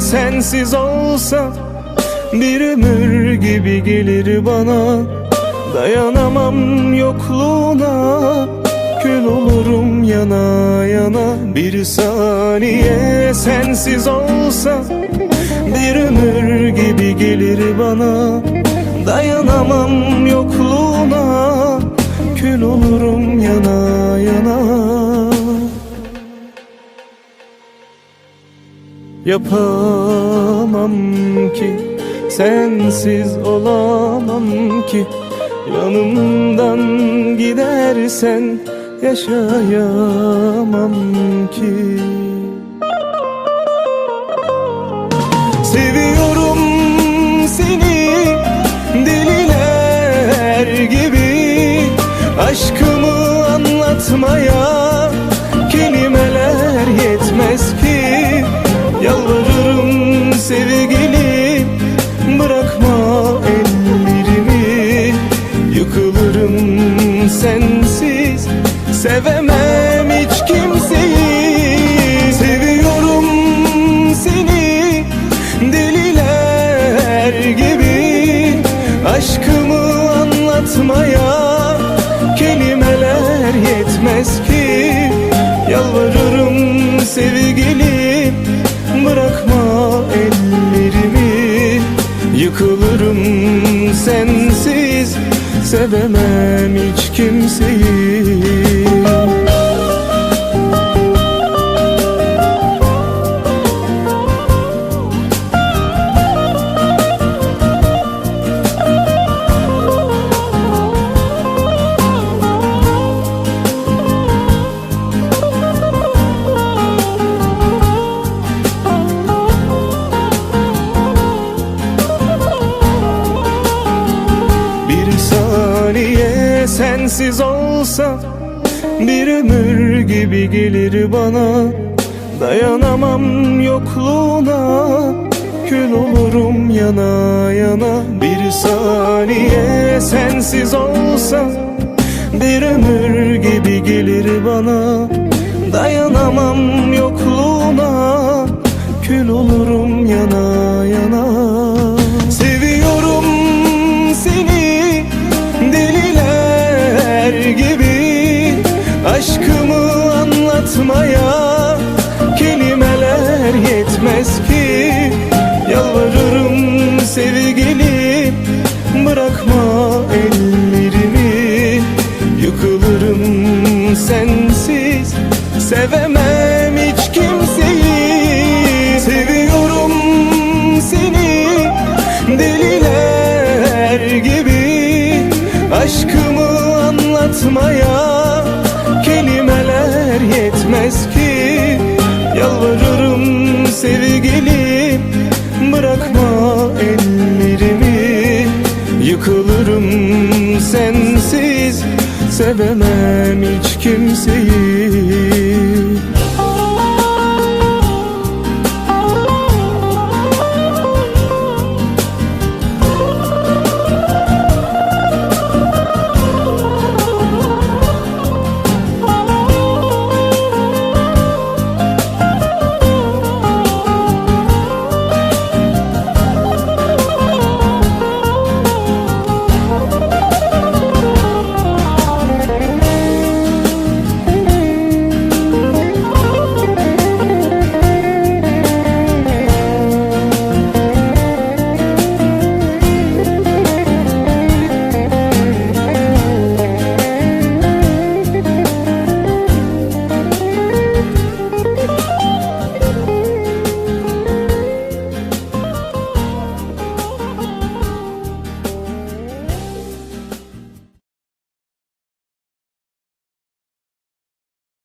sensiz olsa Bir ömür gibi gelir bana. Dayanamam yokluğuna Kül olurum yana yana. Bir saniye sensiz olsa Bir ömür gibi gelir bana. Dayanamam yokluğuna Kül olurum yana yana Yapamam ki Sensiz olamam ki. Yanımdan gidersen Yaşayamam ki. Seviyorum sevemem hiç kimseyi. Seviyorum seni. Deliler gibi. Aşkımı anlatmaya kelimeler yetmez ki. Yalvarırım sevgilim bırakma ellerimi. Yıkılırım sensiz sevemem hiç kimseyi sensiz olsa Bir ömür gibi gelir bana. Dayanamam yokluğuna Kül olurum yana yana. Bir saniye sensiz olsa Bir ömür gibi gelir bana. Dayanamam yokluğuna Kül olurum yana yana Sensiz sevemem hiç kimseyi. Seviyorum seni deliler gibi. Aşkımı anlatmaya kelimeler yetmez ki. Yalvarırım sevgilim bırakma ellerimi. Yıkılırım sensiz Sevemem hiç kimseyi.